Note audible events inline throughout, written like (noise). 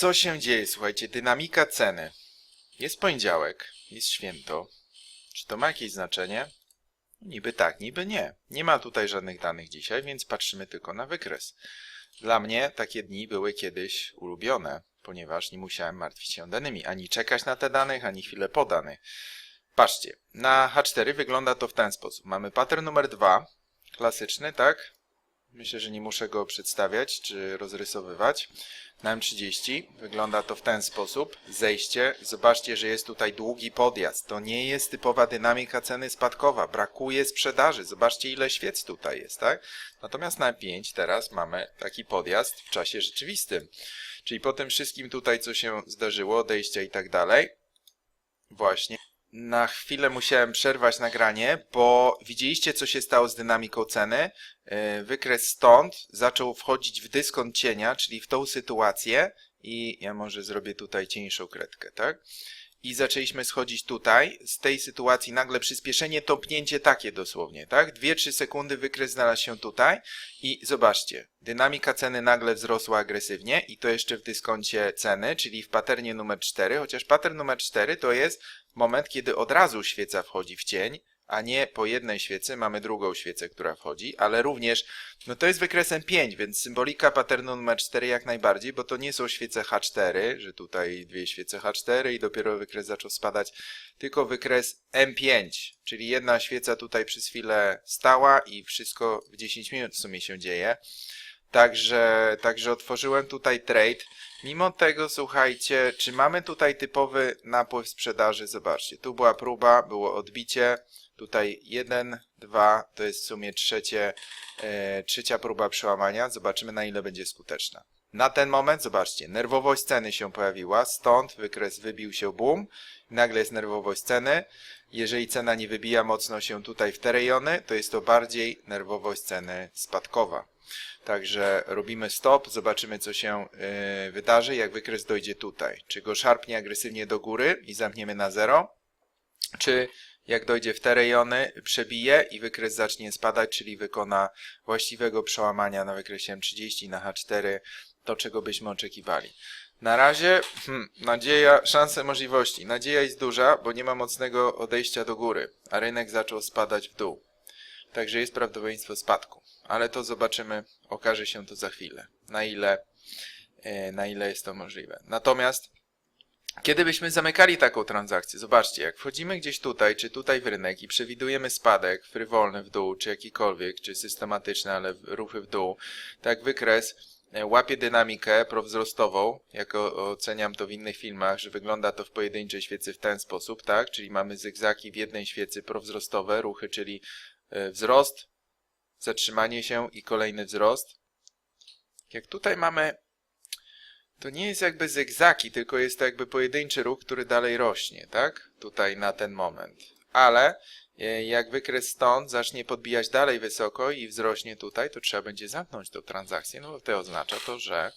Co się dzieje? Słuchajcie, dynamika ceny. Jest poniedziałek, jest święto. Czy to ma jakieś znaczenie? Niby tak, niby nie. Nie ma tutaj żadnych danych dzisiaj, więc patrzymy tylko na wykres. Dla mnie takie dni były kiedyś ulubione, ponieważ nie musiałem martwić się danymi, ani czekać na te danych, ani chwilę po. Patrzcie, na H4 wygląda to w ten sposób. Mamy pattern numer 2, klasyczny, tak? Myślę, że nie muszę go przedstawiać czy rozrysowywać. Na M30 wygląda to w ten sposób. Zejście. Zobaczcie, że jest tutaj długi podjazd. To nie jest typowa dynamika ceny spadkowa. Brakuje sprzedaży. Zobaczcie, ile świec tutaj jest, tak? Natomiast na M5 teraz mamy taki podjazd w czasie rzeczywistym. Czyli po tym wszystkim tutaj, co się zdarzyło, odejścia i tak dalej, właśnie na chwilę musiałem przerwać nagranie, bo widzieliście, co się stało z dynamiką ceny. Yy, Wykres stąd zaczął wchodzić w dyskont cienia, czyli w tą sytuację i ja może zrobię tutaj cieńszą kredkę, tak? I zaczęliśmy schodzić tutaj. Z tej sytuacji nagle przyspieszenie, topnięcie takie dosłownie, tak? 2-3 sekundy wykres znalazł się tutaj i zobaczcie, dynamika ceny nagle wzrosła agresywnie i to jeszcze w dyskoncie ceny, czyli w paternie numer 4, chociaż pattern numer 4 to jest moment, kiedy od razu świeca wchodzi w cień, a nie po jednej świecy mamy drugą świecę, która wchodzi, ale również, no to jest wykresem 5, więc symbolika patternu numer 4 jak najbardziej, bo to nie są świece H4, że tutaj dwie świece H4 i dopiero wykres zaczął spadać, tylko wykres M5, czyli jedna świeca tutaj przez chwilę stała i wszystko w 10 minut w sumie się dzieje. Także, także otworzyłem tutaj trade. Mimo tego, słuchajcie, czy mamy tutaj typowy napływ sprzedaży? Zobaczcie, tu była próba, było odbicie. Tutaj 1, 2, to jest w sumie trzecie, e, trzecia próba przełamania. Zobaczymy, na ile będzie skuteczna. Na ten moment, zobaczcie, nerwowość ceny się pojawiła, stąd wykres wybił się boom, nagle jest nerwowość ceny. Jeżeli cena nie wybija mocno się tutaj w te rejony, to jest to bardziej nerwowość ceny spadkowa. Także robimy stop, zobaczymy co się yy, wydarzy, jak wykres dojdzie tutaj. Czy go szarpnie agresywnie do góry i zamkniemy na zero, czy jak dojdzie w te rejony, przebije i wykres zacznie spadać, czyli wykona właściwego przełamania na wykresie M30 na H4, to czego byśmy oczekiwali. Na razie hmm, nadzieja, szanse, możliwości. Nadzieja jest duża, bo nie ma mocnego odejścia do góry, a rynek zaczął spadać w dół. Także jest prawdopodobieństwo spadku. Ale to zobaczymy, okaże się to za chwilę, na ile, e, na ile jest to możliwe. Natomiast kiedy byśmy zamykali taką transakcję, zobaczcie, jak wchodzimy gdzieś tutaj, czy tutaj w rynek i przewidujemy spadek frywolny w dół, czy jakikolwiek, czy systematyczny, ale ruchy w dół, tak wykres łapie dynamikę prowzrostową, jak oceniam to w innych filmach, że wygląda to w pojedynczej świecy w ten sposób, tak? Czyli mamy zygzaki w jednej świecy prowzrostowe, ruchy, czyli e, wzrost, zatrzymanie się i kolejny wzrost. Jak tutaj mamy to nie jest jakby zygzaki, tylko jest to jakby pojedynczy ruch, który dalej rośnie, tak? Tutaj na ten moment. Ale e, jak wykres stąd zacznie podbijać dalej wysoko i wzrośnie tutaj, to trzeba będzie zamknąć tą transakcję, no to oznacza to, że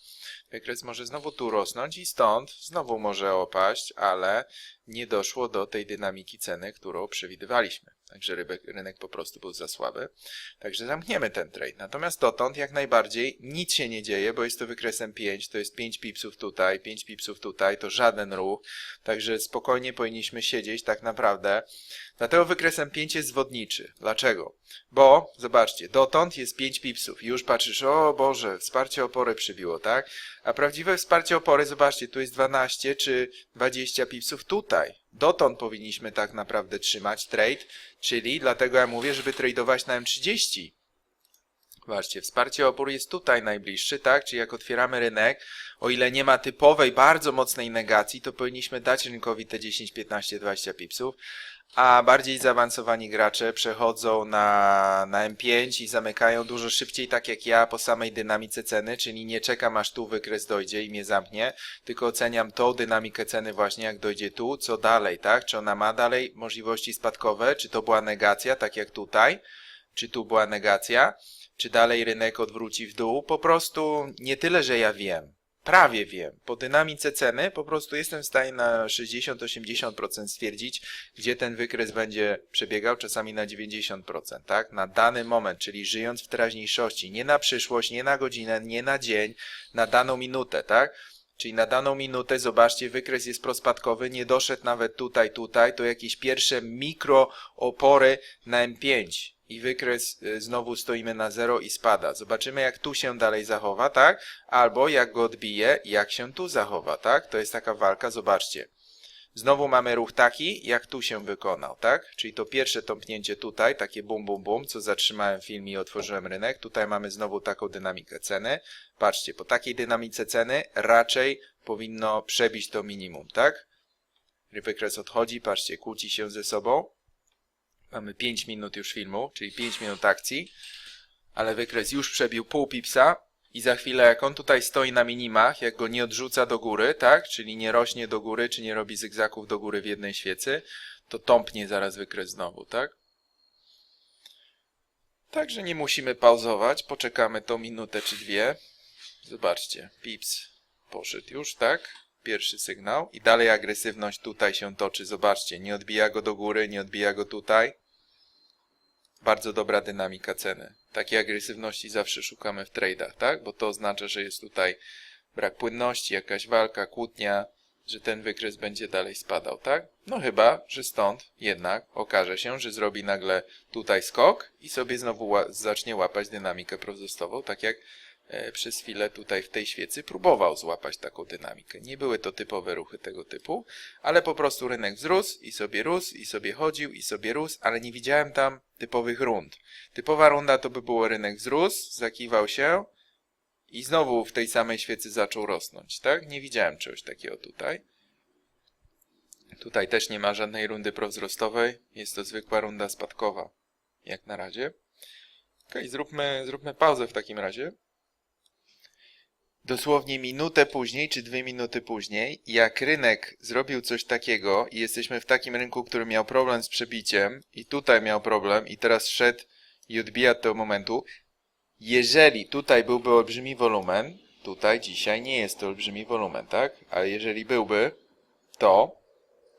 wykres może znowu tu rosnąć i stąd znowu może opaść, ale nie doszło do tej dynamiki ceny, którą przewidywaliśmy. Także rybek, rynek po prostu był za słaby. Także zamkniemy ten trade. Natomiast dotąd jak najbardziej nic się nie dzieje, bo jest to wykresem 5, to jest 5 pipsów tutaj, 5 pipsów tutaj, to żaden ruch. Także spokojnie powinniśmy siedzieć tak naprawdę. Dlatego wykresem 5 jest zwodniczy. Dlaczego? Bo, zobaczcie, dotąd jest 5 pipsów. Już patrzysz, o Boże, wsparcie opory przybiło, tak? A prawdziwe wsparcie opory, zobaczcie, tu jest 12 czy 20 pipsów tutaj. Dotąd powinniśmy tak naprawdę trzymać trade, czyli dlatego ja mówię, żeby tradeować na M30. Zobaczcie, wsparcie opór jest tutaj najbliższy, tak? Czyli jak otwieramy rynek, o ile nie ma typowej, bardzo mocnej negacji, to powinniśmy dać rynkowi te 10, 15, 20 pipsów, a bardziej zaawansowani gracze przechodzą na, na M5 i zamykają dużo szybciej, tak jak ja, po samej dynamice ceny, czyli nie czekam aż tu wykres dojdzie i mnie zamknie, tylko oceniam tą dynamikę ceny właśnie jak dojdzie tu, co dalej, tak? Czy ona ma dalej możliwości spadkowe, czy to była negacja, tak jak tutaj, czy tu była negacja, czy dalej rynek odwróci w dół. Po prostu nie tyle, że ja wiem. Prawie wiem. Po dynamice ceny po prostu jestem w stanie na 60-80% stwierdzić, gdzie ten wykres będzie przebiegał, czasami na 90%, tak? Na dany moment, czyli żyjąc w teraźniejszości, nie na przyszłość, nie na godzinę, nie na dzień, na daną minutę, tak? Czyli na daną minutę, zobaczcie, wykres jest prospadkowy, nie doszedł nawet tutaj, tutaj, to jakieś pierwsze mikroopory na M5 i wykres y, znowu stoimy na 0 i spada. Zobaczymy jak tu się dalej zachowa, tak? Albo jak go odbije, jak się tu zachowa, tak? To jest taka walka, zobaczcie. Znowu mamy ruch taki, jak tu się wykonał, tak? Czyli to pierwsze tąpnięcie tutaj, takie bum, bum, bum, co zatrzymałem film i otworzyłem rynek. Tutaj mamy znowu taką dynamikę ceny. Patrzcie, po takiej dynamice ceny raczej powinno przebić to minimum, tak? Wykres odchodzi, patrzcie, kłóci się ze sobą. Mamy 5 minut już filmu, czyli 5 minut akcji, ale wykres już przebił pół pipsa i za chwilę jak on tutaj stoi na minimach, jak go nie odrzuca do góry, tak, czyli nie rośnie do góry, czy nie robi zygzaków do góry w jednej świecy, to tąpnie zaraz wykres znowu, tak? Także nie musimy pauzować, poczekamy tą minutę czy dwie. Zobaczcie, pips poszedł już, tak? Pierwszy sygnał i dalej agresywność tutaj się toczy, zobaczcie, nie odbija go do góry, nie odbija go tutaj. Bardzo dobra dynamika ceny. Takiej agresywności zawsze szukamy w trade'ach, tak? Bo to oznacza, że jest tutaj brak płynności, jakaś walka, kłótnia, że ten wykres będzie dalej spadał, tak? No chyba, że stąd jednak okaże się, że zrobi nagle tutaj skok i sobie znowu zacznie łapać dynamikę prowzrostową, tak jak przez chwilę tutaj w tej świecy próbował złapać taką dynamikę. Nie były to typowe ruchy tego typu, ale po prostu rynek wzrósł i sobie rósł, i sobie chodził, i sobie rósł, ale nie widziałem tam typowych rund. Typowa runda to by było rynek wzrósł, zakiwał się i znowu w tej samej świecy zaczął rosnąć, tak? Nie widziałem czegoś takiego tutaj. Tutaj też nie ma żadnej rundy prowzrostowej, jest to zwykła runda spadkowa, jak na razie. Ok, zróbmy, zróbmy pauzę w takim razie. Dosłownie minutę później, czy dwie minuty później, jak rynek zrobił coś takiego i jesteśmy w takim rynku, który miał problem z przebiciem i tutaj miał problem i teraz szedł i odbija do momentu, jeżeli tutaj byłby olbrzymi wolumen, tutaj dzisiaj nie jest to olbrzymi wolumen, tak? Ale jeżeli byłby, to,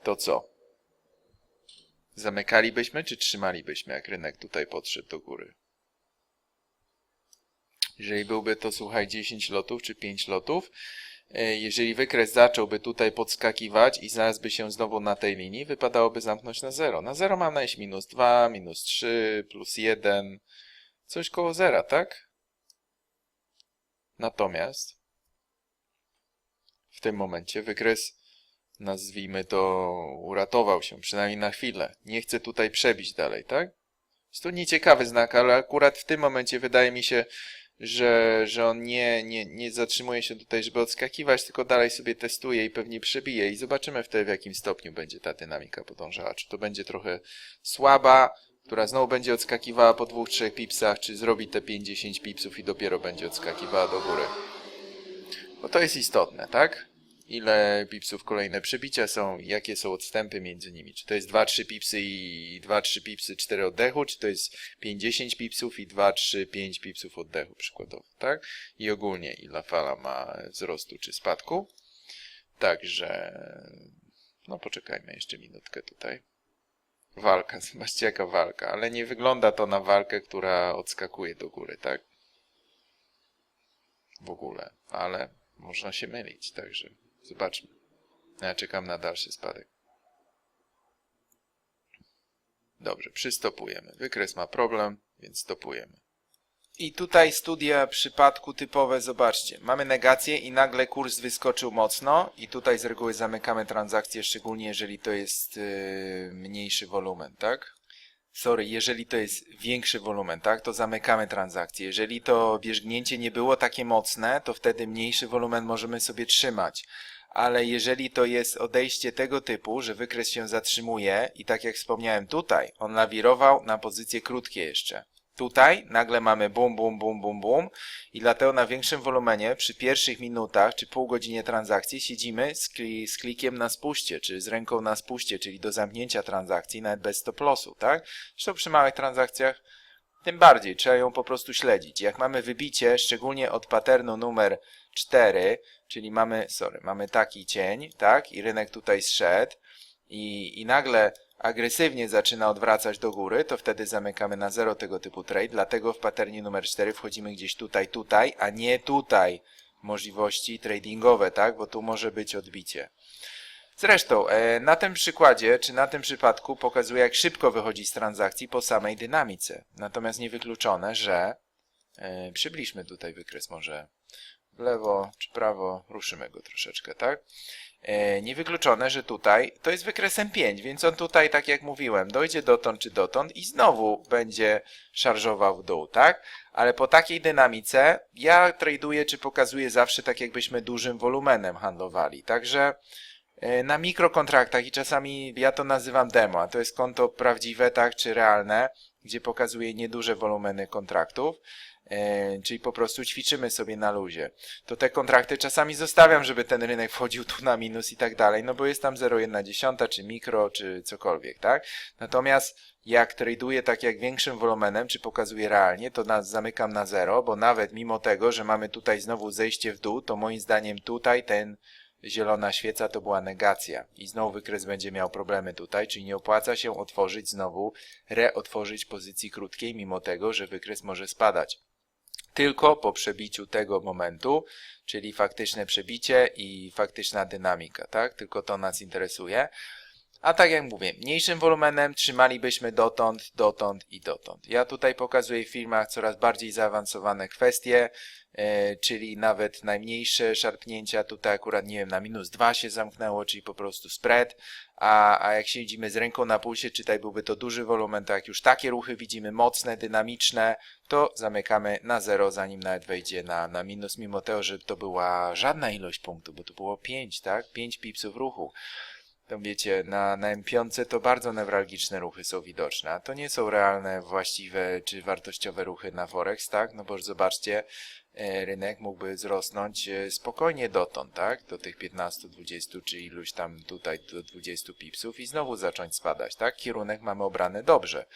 to co? Zamykalibyśmy, czy trzymalibyśmy, jak rynek tutaj podszedł do góry? Jeżeli byłby to, słuchaj, 10 lotów czy 5 lotów, e, jeżeli wykres zacząłby tutaj podskakiwać i znalazłby się znowu na tej linii, wypadałoby zamknąć na 0. Na 0 mam na minus 2, minus 3, plus 1, coś koło zera, tak? Natomiast w tym momencie wykres, nazwijmy to, uratował się, przynajmniej na chwilę. Nie chce tutaj przebić dalej, tak? Jest to nieciekawy znak, ale akurat w tym momencie wydaje mi się, że, że on nie, nie, nie zatrzymuje się tutaj, żeby odskakiwać, tylko dalej sobie testuje i pewnie przebije i zobaczymy wtedy w jakim stopniu będzie ta dynamika podążała. Czy to będzie trochę słaba, która znowu będzie odskakiwała po dwóch, trzech pipsach, czy zrobi te 50 pipsów i dopiero będzie odskakiwała do góry. Bo to jest istotne, tak? Ile pipsów kolejne przebicia są, jakie są odstępy między nimi. Czy to jest 2-3 pipsy i 2-3 pipsy 4 oddechu, czy to jest 50 pipsów i 2-3, 5 pipsów oddechu przykładowo, tak? I ogólnie ile fala ma wzrostu czy spadku. Także, no poczekajmy jeszcze minutkę tutaj. Walka, (laughs) zobaczcie jaka walka, ale nie wygląda to na walkę, która odskakuje do góry, tak? W ogóle, ale można się mylić, także zobaczmy. Ja czekam na dalszy spadek. Dobrze, przystopujemy. Wykres ma problem, więc stopujemy. I tutaj studia przypadku typowe, zobaczcie. Mamy negację i nagle kurs wyskoczył mocno i tutaj z reguły zamykamy transakcję, szczególnie jeżeli to jest yy, mniejszy wolumen, tak? Sorry, jeżeli to jest większy wolumen, tak, to zamykamy transakcję. Jeżeli to wierzgnięcie nie było takie mocne, to wtedy mniejszy wolumen możemy sobie trzymać. Ale jeżeli to jest odejście tego typu, że wykres się zatrzymuje i tak jak wspomniałem tutaj, on lawirował na pozycje krótkie jeszcze. Tutaj nagle mamy bum, bum, bum, bum, bum i dlatego na większym wolumenie przy pierwszych minutach czy pół godzinie transakcji siedzimy z, kli z klikiem na spuście, czy z ręką na spuście, czyli do zamknięcia transakcji nawet bez stop lossu, tak? Zresztą przy małych transakcjach tym bardziej trzeba ją po prostu śledzić. Jak mamy wybicie, szczególnie od paternu numer 4, czyli mamy, sorry, mamy taki cień, tak? I rynek tutaj zszedł i, i nagle agresywnie zaczyna odwracać do góry, to wtedy zamykamy na zero tego typu trade, dlatego w paternie numer 4 wchodzimy gdzieś tutaj, tutaj, a nie tutaj, możliwości tradingowe, tak? Bo tu może być odbicie. Zresztą, e, na tym przykładzie, czy na tym przypadku pokazuje, jak szybko wychodzi z transakcji po samej dynamice. Natomiast niewykluczone, że e, przybliżmy tutaj wykres może lewo czy prawo, ruszymy go troszeczkę, tak? E, niewykluczone, że tutaj to jest wykresem 5, więc on tutaj, tak jak mówiłem, dojdzie dotąd czy dotąd i znowu będzie szarżował w dół, tak? Ale po takiej dynamice ja traduję czy pokazuję zawsze tak, jakbyśmy dużym wolumenem handlowali. Także e, na mikrokontraktach i czasami ja to nazywam demo, a to jest konto prawdziwe, tak, czy realne, gdzie pokazuje nieduże wolumeny kontraktów, czyli po prostu ćwiczymy sobie na luzie. To te kontrakty czasami zostawiam, żeby ten rynek wchodził tu na minus i tak dalej, no bo jest tam 0,1, czy mikro, czy cokolwiek, tak? Natomiast jak traduję tak jak większym wolumenem, czy pokazuję realnie, to nas zamykam na zero, bo nawet mimo tego, że mamy tutaj znowu zejście w dół, to moim zdaniem tutaj ten zielona świeca to była negacja i znowu wykres będzie miał problemy tutaj, czyli nie opłaca się otworzyć znowu, reotworzyć pozycji krótkiej, mimo tego, że wykres może spadać. Tylko po przebiciu tego momentu, czyli faktyczne przebicie i faktyczna dynamika, tak? Tylko to nas interesuje. A tak jak mówię, mniejszym wolumenem trzymalibyśmy dotąd, dotąd i dotąd. Ja tutaj pokazuję w filmach coraz bardziej zaawansowane kwestie, czyli nawet najmniejsze szarpnięcia, tutaj akurat nie wiem, na minus 2 się zamknęło, czyli po prostu spread, a, a jak siedzimy z ręką na pulsie, czy tutaj byłby to duży wolumen, to jak już takie ruchy widzimy mocne, dynamiczne, to zamykamy na zero, zanim nawet wejdzie na, na minus, mimo tego, że to była żadna ilość punktów, bo to było 5, tak? 5 pipsów ruchu to wiecie, na, na M5 to bardzo newralgiczne ruchy są widoczne, a to nie są realne, właściwe czy wartościowe ruchy na Forex, tak? No bo zobaczcie, e, rynek mógłby wzrosnąć e, spokojnie dotąd, tak? Do tych 15, 20 czy iluś tam tutaj do 20 pipsów i znowu zacząć spadać, tak? Kierunek mamy obrany dobrze.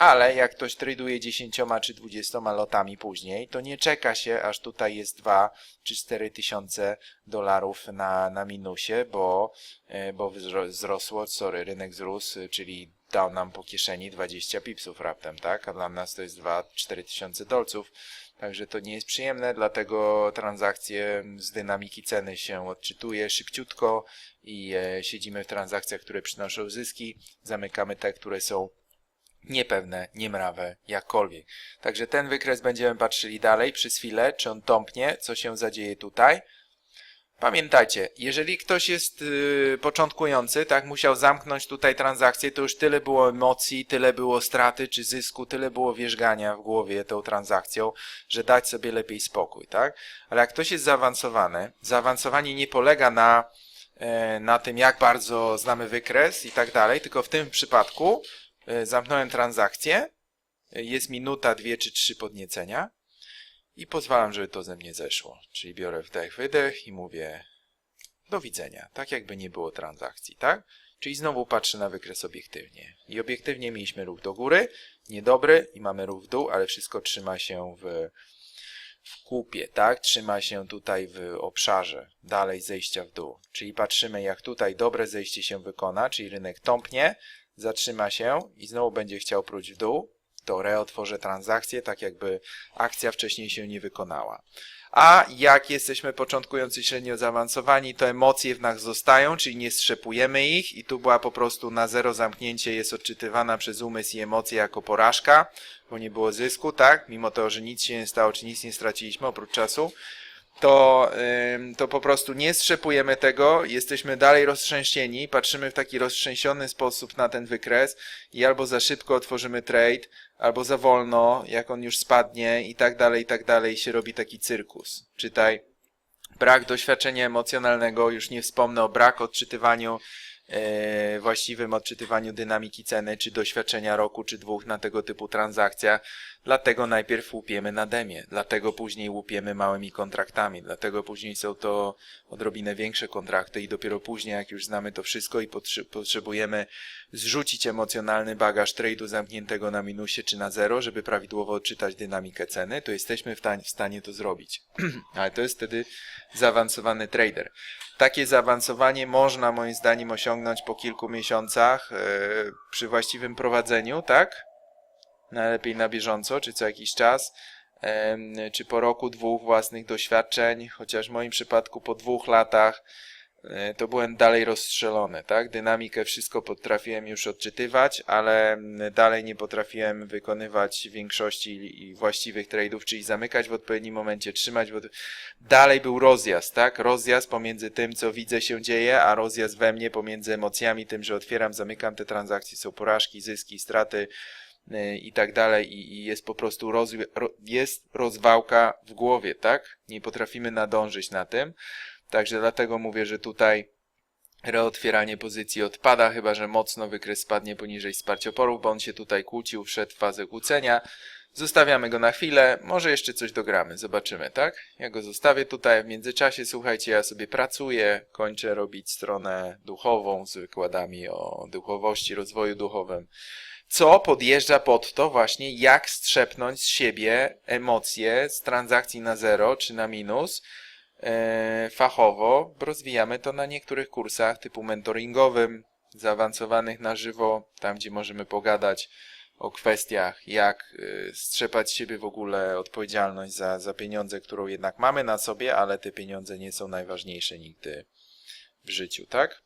Ale jak ktoś traduje 10 czy 20 lotami później, to nie czeka się, aż tutaj jest 2 czy 4 tysiące dolarów na, na minusie, bo, e, bo wzro- wzrosło, sorry, rynek wzrósł, czyli dał nam po kieszeni 20 pipsów raptem, tak? A dla nas to jest 2-4 tysiące dolców. Także to nie jest przyjemne, dlatego transakcje z dynamiki ceny się odczytuje szybciutko i e, siedzimy w transakcjach, które przynoszą zyski, zamykamy te, które są niepewne, niemrawe, jakkolwiek. Także ten wykres będziemy patrzyli dalej przez chwilę, czy on tąpnie, co się zadzieje tutaj. Pamiętajcie, jeżeli ktoś jest yy, początkujący, tak, musiał zamknąć tutaj transakcję, to już tyle było emocji, tyle było straty czy zysku, tyle było wierzgania w głowie tą transakcją, że dać sobie lepiej spokój, tak? Ale jak ktoś jest zaawansowany, zaawansowanie nie polega na, e, na tym, jak bardzo znamy wykres i tak dalej, tylko w tym przypadku zamknąłem transakcję, e, jest minuta, dwie czy trzy podniecenia i pozwalam, żeby to ze mnie zeszło. Czyli biorę wdech, wydech i mówię do widzenia, tak jakby nie było transakcji, tak? Czyli znowu patrzę na wykres obiektywnie. I obiektywnie mieliśmy ruch do góry, niedobry i mamy ruch w dół, ale wszystko trzyma się w, w kupie, tak? Trzyma się tutaj w obszarze dalej zejścia w dół. Czyli patrzymy jak tutaj dobre zejście się wykona, czyli rynek tąpnie, zatrzyma się i znowu będzie chciał próć w dół, to reotworzę transakcję, tak jakby akcja wcześniej się nie wykonała. A jak jesteśmy początkujący średnio zaawansowani, to emocje w nas zostają, czyli nie strzepujemy ich i tu była po prostu na zero zamknięcie jest odczytywana przez umysł i emocje jako porażka, bo nie było zysku, tak? Mimo to, że nic się nie stało, czy nic nie straciliśmy oprócz czasu, to, to po prostu nie strzepujemy tego, jesteśmy dalej roztrzęsieni, patrzymy w taki roztrzęsiony sposób na ten wykres i albo za szybko otworzymy trade, albo za wolno, jak on już spadnie i tak dalej, i tak dalej, się robi taki cyrkus. Czytaj, brak doświadczenia emocjonalnego, już nie wspomnę o brak odczytywaniu, e, właściwym odczytywaniu dynamiki ceny, czy doświadczenia roku, czy dwóch na tego typu transakcjach. Dlatego najpierw łupiemy na demie, dlatego później łupiemy małymi kontraktami, dlatego później są to odrobinę większe kontrakty i dopiero później, jak już znamy to wszystko i potrze- potrzebujemy zrzucić emocjonalny bagaż trade'u zamkniętego na minusie czy na zero, żeby prawidłowo odczytać dynamikę ceny, to jesteśmy w, w stanie to zrobić. (clears throat) Ale to jest wtedy zaawansowany trader. Takie zaawansowanie można moim zdaniem osiągnąć po kilku miesiącach e, przy właściwym prowadzeniu, tak? Najlepiej na bieżąco, czy co jakiś czas. czy po roku, dwóch własnych doświadczeń, chociaż w moim przypadku po dwóch latach e, to byłem dalej rozstrzelony, tak? Dynamikę, wszystko potrafiłem już odczytywać, ale dalej nie potrafiłem wykonywać większości właściwych trade'ów, czyli zamykać w odpowiednim momencie, trzymać, bo dalej był rozjazd, tak? Rozjazd pomiędzy tym, co widzę się dzieje, a rozjazd we mnie pomiędzy emocjami, tym, że otwieram, zamykam te transakcje, są porażki, zyski, straty i tak dalej i, jest po prostu rozwi- ro- jest rozwałka w głowie, tak? Nie potrafimy nadążyć na tym. Także dlatego mówię, że tutaj reotwieranie pozycji odpada, chyba że mocno wykres spadnie poniżej wsparcia oporów, bo on się tutaj kłócił, wszedł w fazę kłócenia. Zostawiamy go na chwilę, może jeszcze coś dogramy, zobaczymy, tak? Ja go zostawię tutaj, w międzyczasie, słuchajcie, ja sobie pracuję, kończę robić stronę duchową z wykładami o duchowości, rozwoju duchowym, co podjeżdża pod to właśnie, jak strzepnąć z siebie emocje z transakcji na zero czy na minus, e, fachowo. Rozwijamy to na niektórych kursach typu mentoringowym, zaawansowanych na żywo, tam gdzie możemy pogadać o kwestiach, jak e, strzepać z siebie w ogóle odpowiedzialność za, za pieniądze, którą jednak mamy na sobie, ale te pieniądze nie są najważniejsze nigdy w życiu, tak?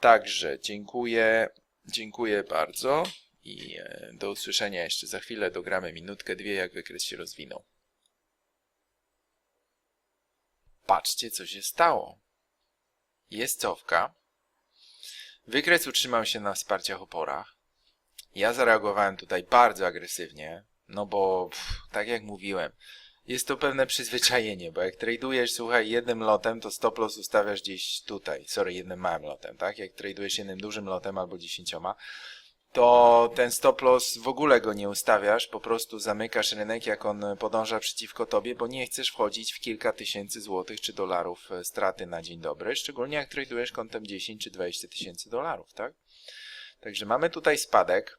Także dziękuję, dziękuję bardzo i e, do usłyszenia jeszcze za chwilę. Dogramy minutkę, dwie, jak wykres się rozwinął. Patrzcie, co się stało. Jest cofka. Wykres utrzymał się na wsparciach oporach. Ja zareagowałem tutaj bardzo agresywnie, no bo, pff, tak jak mówiłem, jest to pewne przyzwyczajenie, bo jak tradujesz, słuchaj, jednym lotem, to stop loss ustawiasz gdzieś tutaj. Sorry, jednym małym lotem, tak? Jak tradujesz jednym dużym lotem albo dziesięcioma, to ten stop loss w ogóle go nie ustawiasz, po prostu zamykasz rynek, jak on podąża przeciwko tobie, bo nie chcesz wchodzić w kilka tysięcy złotych czy dolarów e, straty na dzień dobry, szczególnie jak tradujesz kątem 10 czy 20 tysięcy dolarów, tak? Także mamy tutaj spadek.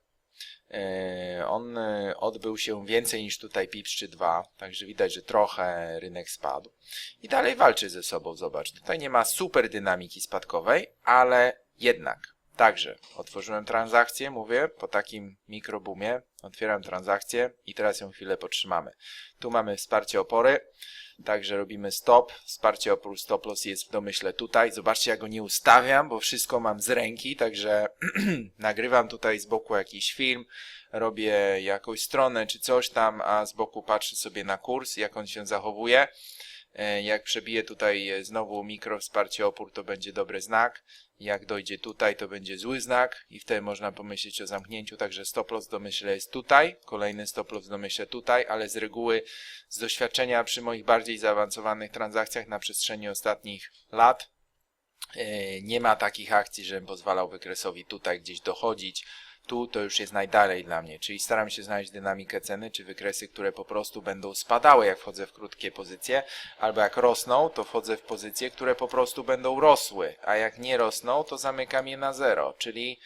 E, On e, odbył się więcej niż tutaj pips czy dwa, także widać, że trochę rynek spadł. I dalej walczy ze sobą, zobacz. Tutaj nie ma super dynamiki spadkowej, ale jednak. Także otworzyłem transakcję, mówię, po takim mikrobumie. Otwieram transakcję i teraz ją chwilę potrzymamy. Tu mamy wsparcie opory, także robimy stop. Wsparcie opór stop loss jest w domyśle tutaj. Zobaczcie, ja go nie ustawiam, bo wszystko mam z ręki, także (clears throat) nagrywam tutaj z boku jakiś film, robię jakąś stronę czy coś tam, a z boku patrzę sobie na kurs, jak on się zachowuje. E, Jak przebije tutaj e, znowu mikro wsparcie opór, to będzie dobry znak. Jak dojdzie tutaj, to będzie zły znak i wtedy można pomyśleć o zamknięciu. Także stop loss domyśle jest tutaj, kolejny stop loss domyśle tutaj, ale z reguły z doświadczenia przy moich bardziej zaawansowanych transakcjach na przestrzeni ostatnich lat e, nie ma takich akcji, żebym pozwalał wykresowi tutaj gdzieś dochodzić. Tu to już jest najdalej dla mnie, czyli staram się znaleźć dynamikę ceny, czy wykresy, które po prostu będą spadały, jak wchodzę w krótkie pozycje, albo jak rosną, to wchodzę w pozycje, które po prostu będą rosły, a jak nie rosną, to zamykam je na zero, czyli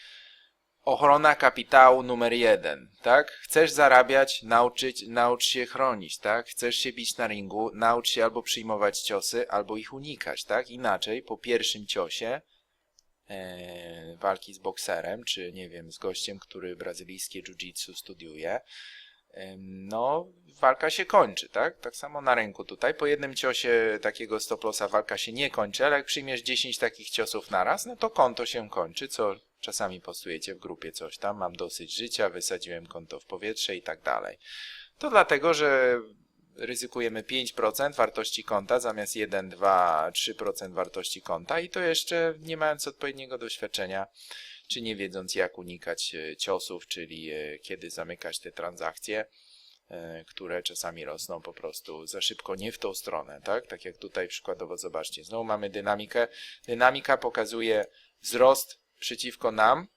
ochrona kapitału numer jeden, tak? Chcesz zarabiać, nauczyć, naucz się chronić, tak? Chcesz się bić na ringu, naucz się albo przyjmować ciosy, albo ich unikać, tak? Inaczej, po pierwszym ciosie walki z bokserem, czy nie wiem, z gościem, który brazylijskie jiu-jitsu studiuje, no, walka się kończy, tak? Tak samo na rynku tutaj. Po jednym ciosie takiego stoplosa walka się nie kończy, ale jak przyjmiesz 10 takich ciosów naraz, no to konto się kończy, co czasami postujecie w grupie coś tam, mam dosyć życia, wysadziłem konto w powietrze i tak dalej. To dlatego, że ryzykujemy 5% wartości konta zamiast 1, 2, 3% wartości konta i to jeszcze nie mając odpowiedniego doświadczenia, czy nie wiedząc jak unikać e, ciosów, czyli e, kiedy zamykać te transakcje, e, które czasami rosną po prostu za szybko nie w tą stronę, tak? Tak jak tutaj przykładowo zobaczcie, znowu mamy dynamikę. Dynamika pokazuje wzrost przeciwko nam,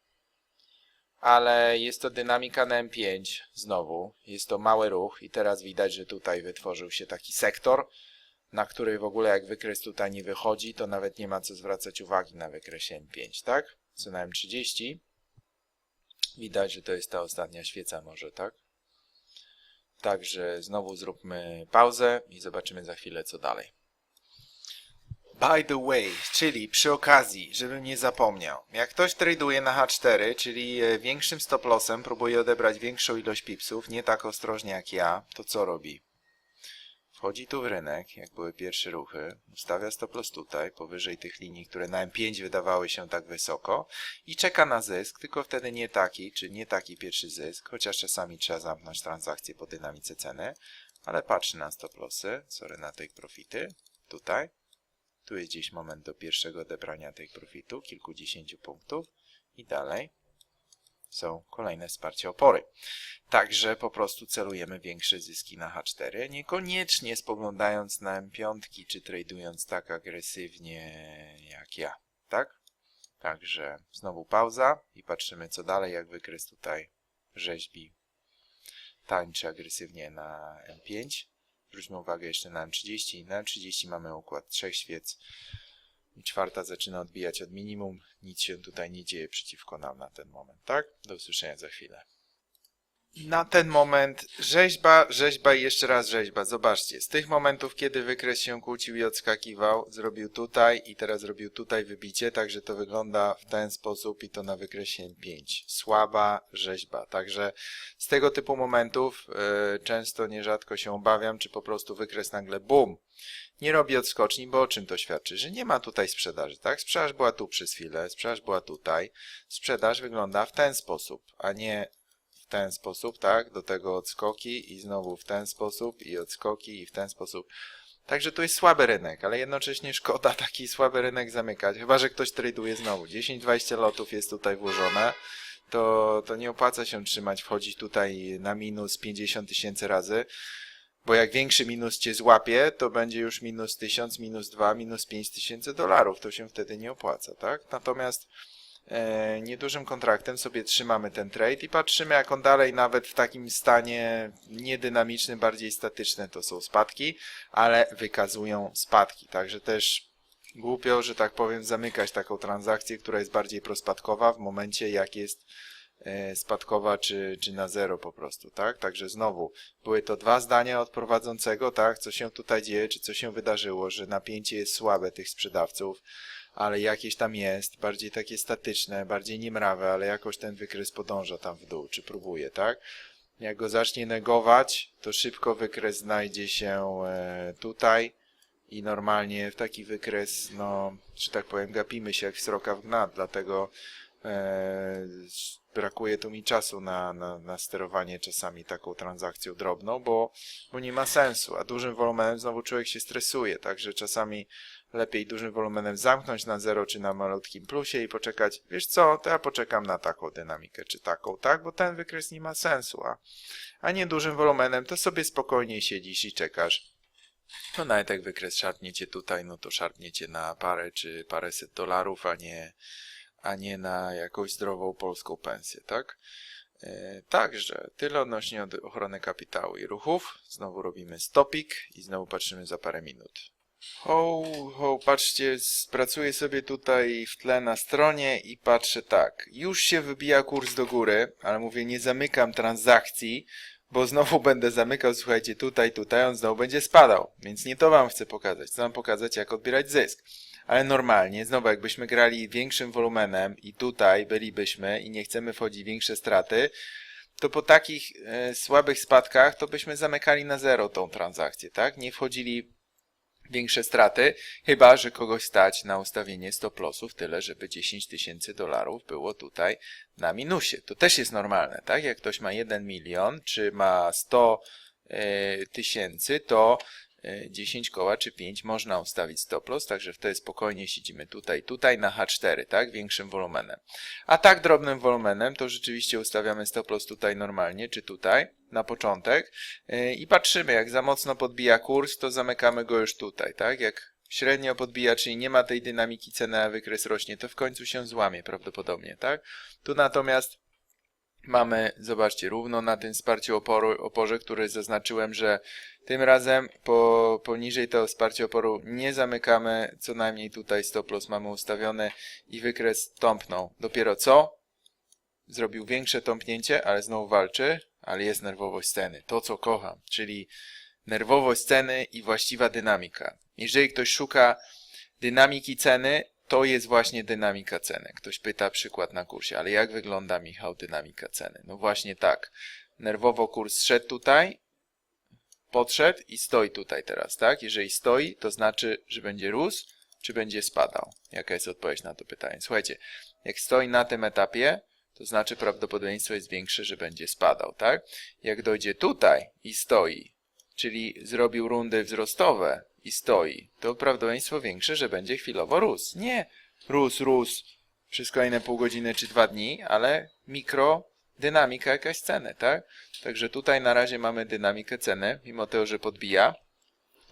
ale jest to dynamika na M5 znowu. Jest to mały ruch i teraz widać, że tutaj wytworzył się taki sektor, na który w ogóle jak wykres tutaj nie wychodzi, to nawet nie ma co zwracać uwagi na wykresie M5, tak? Co na M30. Widać, że to jest ta ostatnia świeca może, tak? Także znowu zróbmy pauzę i zobaczymy za chwilę co dalej. By the way, czyli przy okazji, żebym nie zapomniał, jak ktoś traduje na H4, czyli e, większym stop lossem próbuje odebrać większą ilość pipsów, nie tak ostrożnie jak ja, to co robi? wchodzi tu w rynek, jak były pierwsze ruchy, ustawia stop loss tutaj, powyżej tych linii, które na M5 wydawały się tak wysoko i czeka na zysk, tylko wtedy nie taki, czy nie taki pierwszy zysk, chociaż czasami trzeba zamknąć transakcję po dynamice ceny, ale patrzy na stop lossy, sorry, na take profity, tutaj, tu jest gdzieś moment do pierwszego odebrania take profitu, kilkudziesięciu punktów i dalej są kolejne wsparcie opory. Także po prostu celujemy większe zyski na H4, niekoniecznie spoglądając na M5 czy tradując tak agresywnie jak ja, tak? Także znowu pauza i patrzymy co dalej, jak wykres tutaj rzeźbi tańczy agresywnie na M5. Zwróćmy uwagę jeszcze na M30. Na M30 mamy układ trzech świec. Czwarta zaczyna odbijać od minimum. Nic się tutaj nie dzieje przeciwko nam na ten moment, tak? Do usłyszenia za chwilę. Na ten moment rzeźba, rzeźba i jeszcze raz rzeźba. Zobaczcie, z tych momentów, kiedy wykres się kłócił i odskakiwał, zrobił tutaj i teraz zrobił tutaj wybicie, także to wygląda w ten sposób i to na wykresie M5. Słaba rzeźba. Także z tego typu momentów yy, często, nierzadko się obawiam, czy po prostu wykres nagle BUM! nie robi odskoczni, bo o czym to świadczy? Że nie ma tutaj sprzedaży, tak? Sprzedaż była tu przez chwilę, sprzedaż była tutaj. Sprzedaż wygląda w ten sposób, a nie w ten sposób, tak? Do tego odskoki i znowu w ten sposób i odskoki i w ten sposób. Także tu jest słaby rynek, ale jednocześnie szkoda (laughs) taki słaby rynek zamykać, chyba że ktoś traduje znowu. 10-20 lotów jest tutaj włożone, to, to nie opłaca się trzymać, wchodzić tutaj na minus 50 tysięcy razy. Bo jak większy minus cię złapie, to będzie już minus 1000, minus 2, minus 5 tysięcy dolarów. To się wtedy nie opłaca, tak? Natomiast niedużym kontraktem sobie trzymamy ten trade i patrzymy, jak on dalej, nawet w takim stanie niedynamicznym, bardziej statyczne, to są spadki, ale wykazują spadki. Także też głupio, że tak powiem, zamykać taką transakcję, która jest bardziej prospadkowa w momencie, jak jest e, spadkowa czy, czy na zero po prostu, tak? Także znowu, były to dwa zdania od prowadzącego, tak? Co się tutaj dzieje, czy co się wydarzyło, że napięcie jest słabe tych sprzedawców, ale jakieś tam jest, bardziej takie statyczne, bardziej niemrawe, ale jakoś ten wykres podąża tam w dół, czy próbuje, tak? Jak go zacznie negować, to szybko wykres znajdzie się e, tutaj i normalnie w taki wykres, no, że tak powiem, gapimy się jak sroka w gnat, dlatego brakuje tu mi czasu na, na, na sterowanie czasami taką transakcją drobną, bo, bo nie ma sensu, a dużym wolumenem znowu człowiek się stresuje, także czasami lepiej dużym wolumenem zamknąć na zero czy na malutkim plusie i poczekać, wiesz co, to ja poczekam na taką dynamikę czy taką, tak, bo ten wykres nie ma sensu, a, a nie dużym wolumenem, to sobie spokojnie siedzisz i czekasz. No nawet jak wykres szarpniecie tutaj, no to szarpniecie na parę czy paręset dolarów, a nie, a nie na jakąś zdrową polską pensję, tak? E, Także tyle odnośnie od ochrony kapitału i ruchów. Znowu robimy stopik i znowu patrzymy za parę minut. Ho, ho, patrzcie, pracuję sobie tutaj w tle na stronie i patrzę tak. Już się wybija kurs do góry, ale mówię, nie zamykam transakcji, bo znowu będę zamykał, słuchajcie, tutaj, tutaj, on znowu będzie spadał. Więc nie to wam chcę pokazać. Chcę wam pokazać, jak odbierać zysk. Ale normalnie, znowu, jakbyśmy grali większym wolumenem i tutaj bylibyśmy i nie chcemy wchodzić większe straty, to po takich e, słabych spadkach to byśmy zamykali na zero tą transakcję, tak? Nie wchodzili większe straty, chyba że kogoś stać na ustawienie stop lossów tyle, żeby 10 tysięcy dolarów było tutaj na minusie. To też jest normalne, tak? Jak ktoś ma 1 milion, czy ma 100 e, tysięcy, to 10 koła czy 5 można ustawić stop loss, także wtedy spokojnie siedzimy tutaj, tutaj na H4, tak? Większym wolumenem. A tak drobnym wolumenem to rzeczywiście ustawiamy stop loss tutaj normalnie, czy tutaj na początek yy, i patrzymy, jak za mocno podbija kurs, to zamykamy go już tutaj, tak? Jak średnio podbija, czyli nie ma tej dynamiki ceny, a wykres rośnie, to w końcu się złamie prawdopodobnie, tak? Tu natomiast mamy, zobaczcie, równo na tym wsparciu oporu, oporze, który zaznaczyłem, że tym razem po, poniżej tego wsparcia oporu nie zamykamy, co najmniej tutaj stop loss mamy ustawiony i wykres tąpnął. Dopiero co? Zrobił większe tąpnięcie, ale znowu walczy, ale jest nerwowość sceny. To, co kocham, czyli nerwowość ceny i właściwa dynamika. Jeżeli ktoś szuka dynamiki ceny, to jest właśnie dynamika ceny. Ktoś pyta przykład na kursie, ale jak wygląda, Michał, dynamika ceny? No właśnie tak. Nerwowo kurs szedł tutaj, podszedł i stoi tutaj teraz, tak? Jeżeli stoi, to znaczy, że będzie rósł, czy będzie spadał? Jaka jest odpowiedź na to pytanie? Słuchajcie, jak stoi na tym etapie, to znaczy prawdopodobieństwo jest większe, że będzie spadał, tak? Jak dojdzie tutaj i stoi, czyli zrobił rundy wzrostowe i stoi, to prawdopodobieństwo większe, że będzie chwilowo rósł. Nie rósł, rósł przez kolejne pół godziny czy dwa dni, ale mikrodynamika jakaś ceny, tak? Także tutaj na razie mamy dynamikę ceny, mimo tego, że podbija,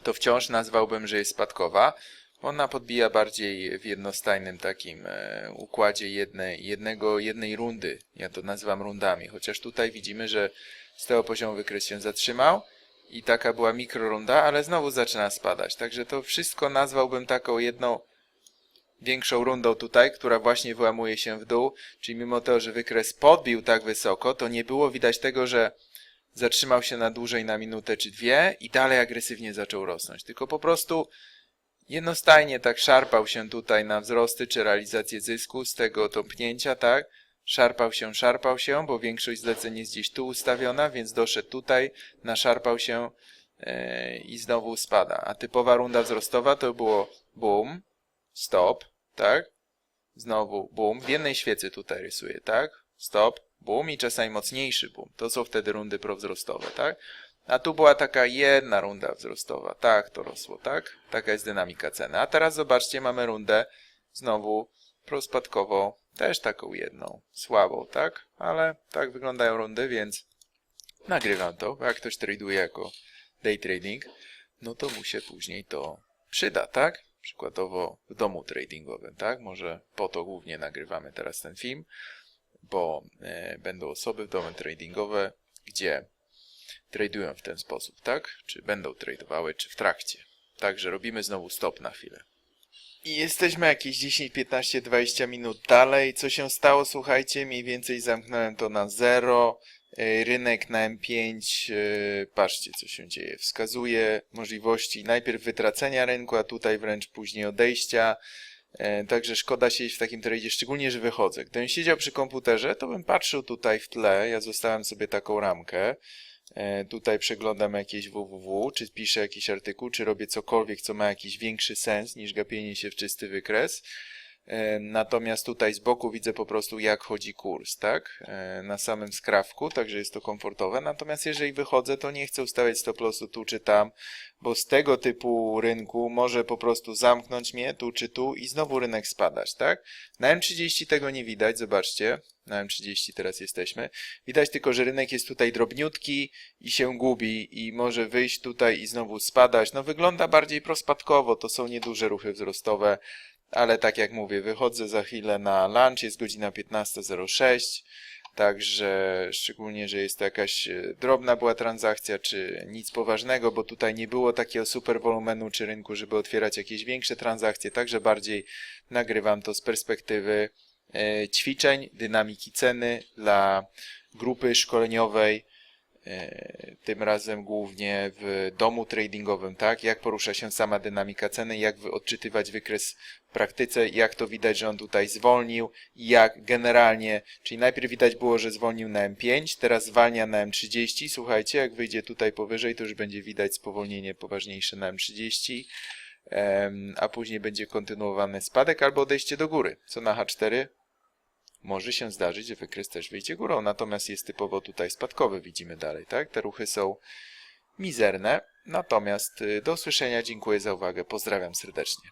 to wciąż nazwałbym, że jest spadkowa. Ona podbija bardziej w jednostajnym takim e, układzie jednej, jednego, jednej rundy. Ja to nazywam rundami, chociaż tutaj widzimy, że z tego poziomu wykres się zatrzymał i taka była mikrorunda, ale znowu zaczyna spadać. Także to wszystko nazwałbym taką jedną większą rundą tutaj, która właśnie wyłamuje się w dół, czyli mimo tego, że wykres podbił tak wysoko, to nie było widać tego, że zatrzymał się na dłużej na minutę czy dwie i dalej agresywnie zaczął rosnąć, tylko po prostu jednostajnie tak szarpał się tutaj na wzrosty czy realizację zysku z tego tąpnięcia, tak? Szarpał się, szarpał się, bo większość zleceń jest gdzieś tu ustawiona, więc doszedł tutaj, naszarpał się yy, i znowu spada. A typowa runda wzrostowa to było boom, stop, tak? Znowu boom. W jednej świecy tutaj rysuję, tak? Stop, boom i czasami mocniejszy boom. To są wtedy rundy prowzrostowe, tak? A tu była taka jedna runda wzrostowa. Tak, to rosło, tak? Taka jest dynamika ceny. A teraz zobaczcie, mamy rundę znowu prospadkową, też taką jedną, słabą, tak? Ale tak wyglądają rundy, więc nagrywam to. bo Jak ktoś traduje jako day trading, no to mu się później to przyda, tak? Przykładowo w domu tradingowym, tak? Może po to głównie nagrywamy teraz ten film, bo e, będą osoby w domy tradingowe, gdzie tradują w ten sposób, tak? Czy będą tradowały, czy w trakcie. Także robimy znowu stop na chwilę. I jesteśmy jakieś 10, 15, 20 minut dalej. Co się stało? Słuchajcie, mniej więcej zamknąłem to na zero. E, Rynek na M5, e, patrzcie co się dzieje. Wskazuje możliwości najpierw wytracenia rynku, a tutaj wręcz później odejścia. E, Także szkoda siedzieć w takim tradzie, szczególnie, że wychodzę. Gdybym siedział przy komputerze, to bym patrzył tutaj w tle. Ja zostawiam sobie taką ramkę. Tutaj przeglądam jakieś www, czy piszę jakiś artykuł, czy robię cokolwiek, co ma jakiś większy sens niż gapienie się w czysty wykres. E, Natomiast tutaj z boku widzę po prostu jak chodzi kurs, tak? E, Na samym skrawku, także jest to komfortowe. Natomiast jeżeli wychodzę, to nie chcę ustawiać stop lossu tu czy tam, bo z tego typu rynku może po prostu zamknąć mnie tu czy tu i znowu rynek spadać, tak? Na M30 tego nie widać, zobaczcie. Na M30 teraz jesteśmy. Widać tylko, że rynek jest tutaj drobniutki i się gubi i może wyjść tutaj i znowu spadać. No wygląda bardziej prospadkowo, to są nieduże ruchy wzrostowe, ale tak jak mówię, wychodzę za chwilę na lunch, jest godzina 15.06, także szczególnie, że jest to jakaś e, drobna była transakcja, czy nic poważnego, bo tutaj nie było takiego super wolumenu czy rynku, żeby otwierać jakieś większe transakcje, także bardziej nagrywam to z perspektywy e, ćwiczeń, dynamiki ceny dla grupy szkoleniowej, tym razem głównie w domu tradingowym, tak? Jak porusza się sama dynamika ceny, jak odczytywać wykres w praktyce, jak to widać, że on tutaj zwolnił i jak generalnie, czyli najpierw widać było, że zwolnił na M5, teraz zwalnia na M30. Słuchajcie, jak wyjdzie tutaj powyżej, to już będzie widać spowolnienie poważniejsze na M30, em, a później będzie kontynuowany spadek albo odejście do góry, co na H4 może się zdarzyć, że wykres też wyjdzie górą, natomiast jest typowo tutaj spadkowy, widzimy dalej, tak? Te ruchy są mizerne, natomiast y, do usłyszenia, dziękuję za uwagę, pozdrawiam serdecznie.